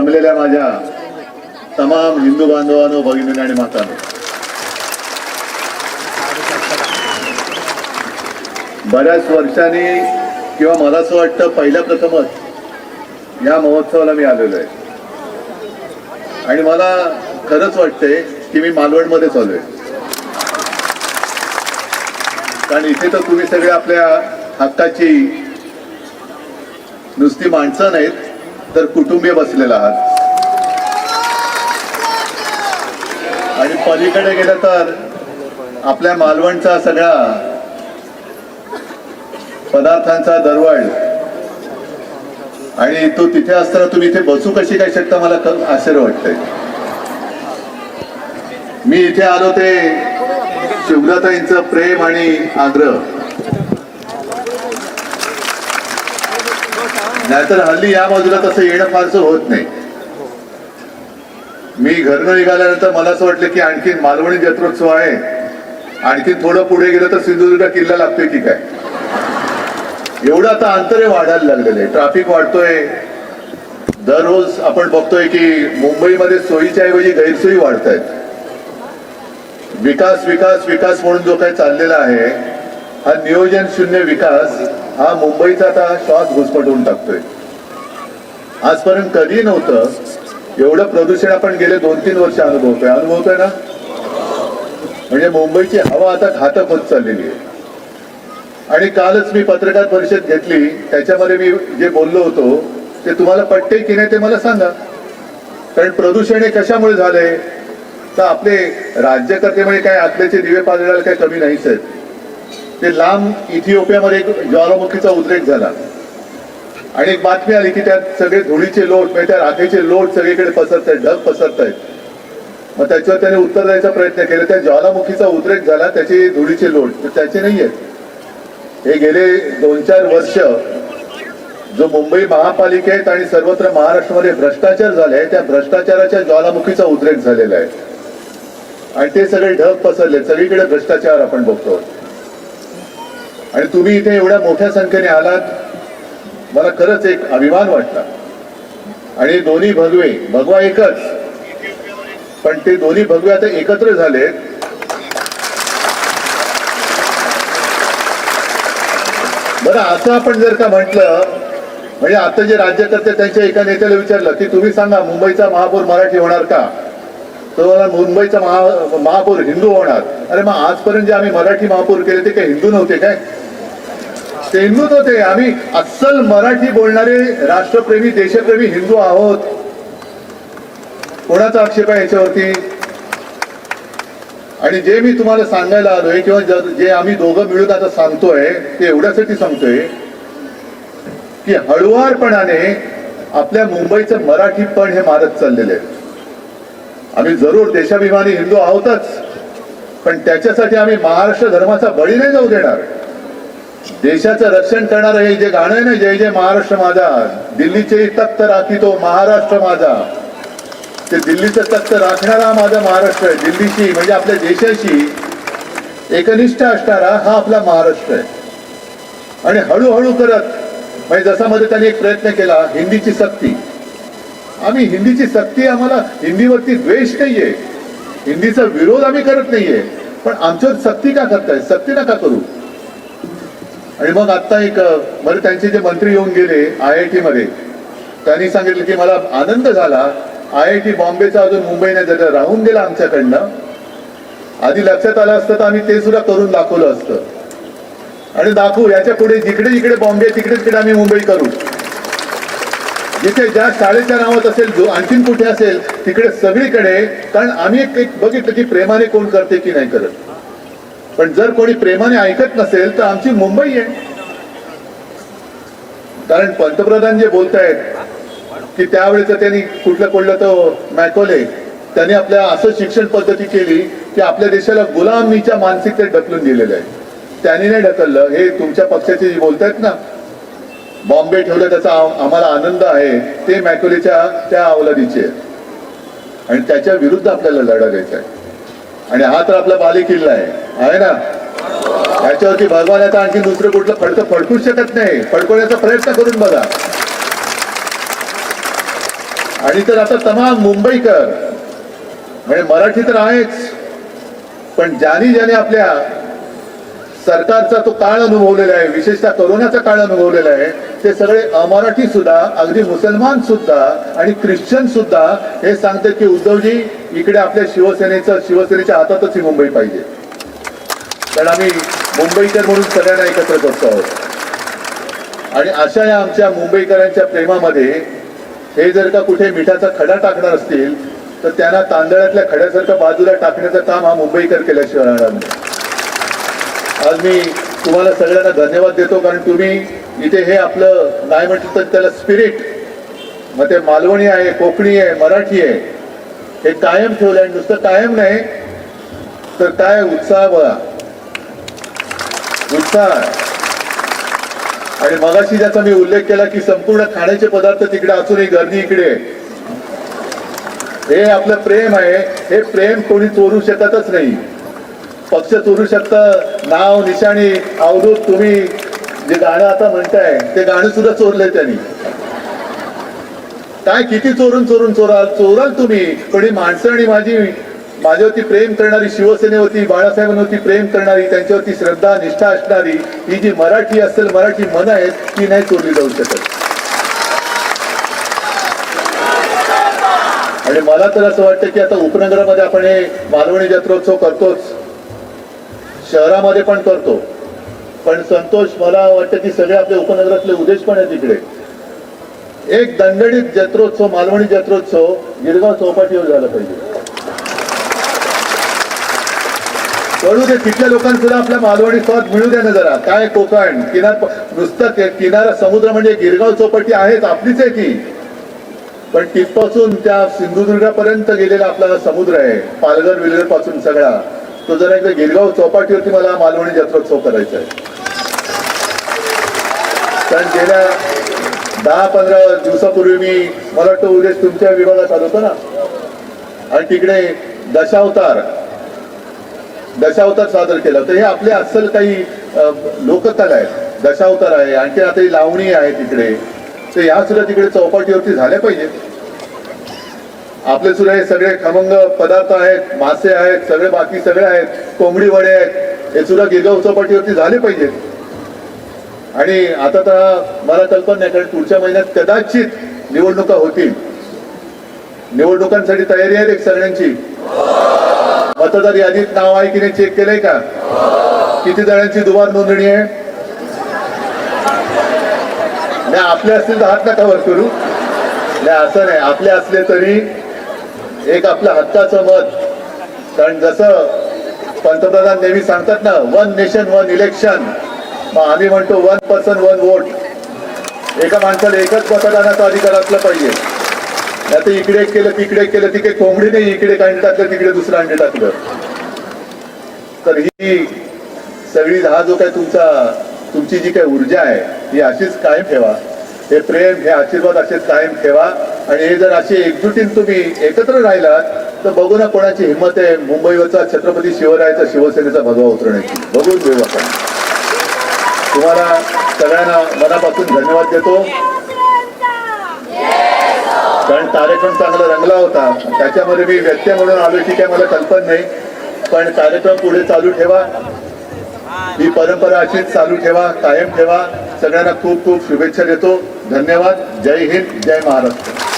जमलेल्या माझ्या तमाम हिंदू बांधवांनो भगिनी आणि मातांनो. बऱ्याच वर्षांनी किंवा मला असं वाटतं पहिल्या प्रथमच या महोत्सवाला मी आलेलो आहे. आणि मला खरंच वाटतंय की मी मालवणमध्येच आलो आहे. कारण इथे तर तुम्ही सगळे आपल्या हक्काची नुसती माणसं नाहीत. तर कुटुंबीय बसलेला आहात. आणि पलीकडे गेलं तर आपल्या मालवणचा सगळा पदार्थांचा दरवळ. आणि तो तिथे असताना तुम्ही इथे बसू कशी काय शकता मला आश्चर्य वाटतंय. मी इथे आलो ते शुभ्रताईंचं प्रेम आणि आग्रह. नाहीतर हल्ली या बाजूला तसं येणं फारसं होत नाही. मी घरनं निघाल्यानंतर मला असं वाटलं की आणखीन मालवणी जत्रोत्सव आहे. आणखीन थोडं पुढे गेलं तर सिंधुदुर्ग किल्ला लागतोय की काय? एवढं आता अंतरे वाढायला लागलेलं आहे ट्रॅफिक वाढतोय. दररोज आपण बघतोय की मुंबईमध्ये सोयीच्या ऐवजी गैरसोयी वाढत आहेत विकास विकास विकास म्हणून जो काही चाललेला आहे हा नियोजन शून्य विकास हा मुंबईचा आता श्वास घुसपटवून टाकतोय. आजपर्यंत कधी नव्हतं. एवढं प्रदूषण आपण गेले दोन तीन वर्ष अनुभवतोय. अनुभवतोय ना? म्हणजे मुंबईची हवा आता घातक होत चाललेली आहे. आणि कालच मी पत्रकार परिषद घेतली. त्याच्यामध्ये मी जे बोललो होतो ते तुम्हाला पटते की नाही ते मला सांगा. कारण प्रदूषण हे कशामुळे झाले तर आपले राज्यकर्ते म्हणजे काय आतल्याचे दिवे पाजळायला काही कमी नाहीच आहेत. ते लांब इथिओपियामध्ये एक ज्वालामुखीचा उद्रेक झाला. आणि एक बातमी आली की त्यात सगळे धुळीचे लोट म्हणजे त्या राखेचे लोट सगळीकडे पसरत आहेत ढग पसरत आहेत मग त्याच्यावर त्याने उत्तर द्यायचा प्रयत्न केला. त्या ज्वालामुखीचा उद्रेक झाला त्याचे धुळीचे लोट तर त्याचे नाही आहेत हे गेले दोन चार वर्ष जो मुंबई महापालिकेत आणि सर्वत्र महाराष्ट्रामध्ये भ्रष्टाचार झाले त्या भ्रष्टाचाराच्या ज्वालामुखीचा उद्रेक झालेला आहे. आणि ते सगळे ढग पसरले सगळीकडे भ्रष्टाचार आपण बघतो. आणि तुम्ही इथे एवढ्या मोठ्या संख्येने आलात मला खरंच एक अभिमान वाटला. आणि दोन्ही भगवे भगवा एकच. पण ते दोन्ही भगवे आता एकत्र झालेत. बरं असं आपण जर का म्हटलं म्हणजे आता जे राज्यकर्ते त्यांच्या एका नेत्याला विचारलं की तुम्ही सांगा मुंबईचा महापौर मराठी होणार का? तो मुंबईचा महा महापौर हिंदू होणार. अरे मग आजपर्यंत जे आम्ही मराठी महापौर केले ते काय हिंदू नव्हते काय? ते हिंदूच होते आम्ही अस्सल मराठी बोलणारे राष्ट्रप्रेमी देशप्रेमी हिंदू आहोत. कोणाचा आक्षेप आहे याच्यावरती? आणि जे मी तुम्हाला सांगायला आलोय किंवा जे आम्ही दोघं मिळून आता सांगतोय ते एवढ्यासाठी सांगतोय की हळुवारपणाने आपल्या मुंबईचं मराठीपण हे मारत चाललेलं आहे. आम्ही जरूर देशाभिमानी हिंदू आहोतच पण त्याच्यासाठी आम्ही महाराष्ट्र धर्माचा बळी नाही जाऊ देणार. देशाचं रक्षण करणारं हे जे गाणं आहे ना जय जय महाराष्ट्र माझा दिल्लीचे तख्त राखी तो महाराष्ट्र माझा. ते दिल्लीचं तख्त राखणारा माझा महाराष्ट्र आहे दिल्लीशी म्हणजे आपल्या देशाशी एकनिष्ठ असणारा हा आपला महाराष्ट्र आहे. आणि हळूहळू करत म्हणजे जसा मध्ये त्यांनी एक प्रयत्न केला हिंदीची सक्ती. आम्ही हिंदीची सक्ती आम्हाला हिंदीवरती द्वेष नाहीये. हिंदीचा विरोध आम्ही करत नाहीये. पण आमच्यावर सक्ती का करताय? सक्ती नका करू. आणि मग आता एक बरं त्यांचे जे मंत्री येऊन गेले आय आय टी मध्ये त्यांनी सांगितलं की मला आनंद झाला. आय आय टी बॉम्बेचा अजून मुंबईने जर राहून गेला आमच्याकडनं आधी लक्षात आलं असतं तर आम्ही ते सुद्धा करून दाखवलं असतं. आणि दाखवू याच्यापुढे जिकडे जिकडे बॉम्बे तिकडे तिकडे आम्ही मुंबई करू. जिथे ज्या शाळेच्या नावात असेल जो आणखीन कुठे असेल तिकडे सगळीकडे कारण आम्ही एक- बघितलं की प्रेमाने कोण करते की नाही करत. पण जर कोणी प्रेमाने ऐकत नसेल तर आमची मुंबई आहे. कारण पंतप्रधान जे बोलतायत की त्यावेळेचं त्यांनी कुठलं कुठलं तो मॅकोले त्याने आपल्या असं शिक्षण पद्धती केली की आपल्या देशाला गुलामीच्या मानसिकतेत ढकलून दिलेलं आहे. त्यांनी नाही ढकललं. हे तुमच्या पक्षाचे जे बोलतायत ना बॉम्बे ठेवलं त्याचा आम्हाला आनंद आहे. ते मॅक्युलीच्या त्या अवलादीचे आणि त्याच्या विरुद्ध आपल्याला लढा द्यायचा आहे. आणि हा तर आपला बाली किल्ला आहे. आहे ना? त्याच्यावरती भगवान आता आणखी दुसरं कुठलं फडकं फडकूच शकत नाही. फडकवण्याचा प्रयत्न करून बघा. आणि तर आता तमाम मुंबईकर. म्हणजे मराठी तर आहेच. पण ज्यानी ज्याने आपल्या सरकारचा तो काळ अनुभवलेला आहे विशेषतः कोरोनाचा काळ अनुभवलेला आहे ते सगळे अमराठी सुद्धा अगदी मुसलमान सुद्धा आणि ख्रिश्चन सुद्धा हे सांगतात की उद्धवजी इकडे आपल्या शिवसेनेचं शिवसेनेच्या हातातच ही मुंबई पाहिजे. कारण आम्ही मुंबईकर म्हणून सगळ्यांना एकत्र करतो आहोत. आणि अशा या आमच्या मुंबईकरांच्या प्रेमामध्ये हे जर का कुठे मिठाचा खडा टाकणार असतील तर त्यांना तांदळातल्या खड्यासारखं बाजूला टाकण्याचं काम हा मुंबईकर केल्याशिवाय राहणार नाही. आज मी तुम्हाला सगळ्यांना धन्यवाद देतो कारण तुम्ही इथे हे आपलं नाही म्हटलं तर त्याला स्पिरिट मग ते मालवणी आहे कोकणी आहे मराठी आहे. हे कायम ठेवलं आहे नुसतं कायम नाही तर काय उत्साह बघा. उत्साह. आणि मगाशी ज्याचा मी उल्लेख केला की संपूर्ण खाण्याचे पदार्थ तिकडे असूनही गर्दी इकडे हे आपलं प्रेम आहे हे प्रेम कोणी चोरू शकतच नाही. पक्ष चोरू शकतं नाव निशाणी अवधूत तुम्ही जे गाणं आता म्हणताय ते गाणं सुद्धा चोरलंय त्यांनी. काय किती चोरून चोरून चोराल चोराल तुम्ही? पण ही माणसं आणि माझी माझ्यावरती प्रेम करणारी शिवसेनेवरती बाळासाहेबांवरती प्रेम करणारी त्यांच्यावरती श्रद्धा निष्ठा असणारी ही जी मराठी असेल मराठी मन आहेत ती नाही चोरली जाऊ शकत. आणि मला तर असं वाटतं की आता उपनगरामध्ये आपण हे मालवणी जत्रोत्सव करतोच. शहरामध्ये पण करतो. पण संतोष मला वाटतं की सगळे आपले उपनगरातले उद्देश पण आहे तिकडे एक दणदणीत जत्रोत्सव मालवणी जत्रोत्सव गिरगाव चौपाटीवर झाला पाहिजे. कळू दे तिथल्या लोकांना सुद्धा आपल्या मालवणी स्वाद मिळू द्या ना जरा. काय कोकण किनार नुसतं किनारा समुद्र म्हणजे गिरगाव चौपाटी आहेच आपलीच आहे ती. पण तिथपासून त्या सिंधुदुर्गापर्यंत गेलेला आपला समुद्र आहे पालघर विलगरपासून सगळा. तो जरा एकदा गिरगाव चौपाटीवरती मला मालवणी जत्रोत्सव करायचा आहे. कारण गेल्या दहा पंधरा दिवसापूर्वी मी मला वाटतं उद्या तुमच्या विभागात आलो होतो ना. आणि तिकडे दशावतार दशावतार सादर केला. तर हे आपले अस्सल काही लोककला आहेत. दशावतार आहे आणखी आता लावणी आहे तिकडे. तर ह्या सुद्धा तिकडे चौपाटीवरती झाल्या पाहिजेत. आपले सुद्धा हे सगळे खमंग पदार्थ आहेत मासे आहेत सगळे बाकी सगळे आहेत कोंबडी वडे आहेत हे सुद्धा गिरगाव चौपाटीवरती झाले पाहिजेत आणि आता तर मला कल्पना नाही कारण पुढच्या महिन्यात कदाचित निवडणुका होतील. निवडणुकांसाठी तयारी आहे सगळ्यांची. मतदार यादीत नाव आहे की नाही चेक केलंय का? किती जणांची दुबार नोंदणी आहे? नाही आपले असतील तर हात नका वर करू. नाही असं नाही आपले असले तरी एक आपलं हक्काचं मत. कारण जसं पंतप्रधान नेहमी सांगतात ना वन नेशन वन इलेक्शन मग आम्ही म्हणतो वन पर्सन वन वोट एका माणसाला एकच मतदानाचा अधिकार असला पाहिजे. नाही इकडे केलं तिकडे केलं तिकडे कोंबडी नाही इकडे अंडे टाकलं तिकडे दुसरं अंडे टाकलं. तर ही सगळी हा जो काय तुमचा तुमची जी काही ऊर्जा आहे ही अशीच कायम ठेवा. हे प्रेम हे आशीर्वाद असेच कायम ठेवा. आणि हे जर असे एकजुटीन तुम्ही एकत्र राहिलात तर बघू ना कोणाची हिंमत आहे मुंबईवरचा छत्रपती शिवरायाचा शिवसेनेचा भगवा उतरण्याची. बघून घेऊ आपण. तुम्हाला सगळ्यांना मनापासून धन्यवाद देतो. कारण कार्यक्रम चांगला रंगला होता. त्याच्यामध्ये मी व्यक्ती म्हणून आलो की काय मला कल्पना नाही. पण कार्यक्रम पुढे चालू ठेवा. ही परंपरा अशीच चालू ठेवा कायम ठेवा. सगळ्यांना खूप खूप शुभेच्छा देतो. धन्यवाद. जय हिंद जय महाराष्ट्र.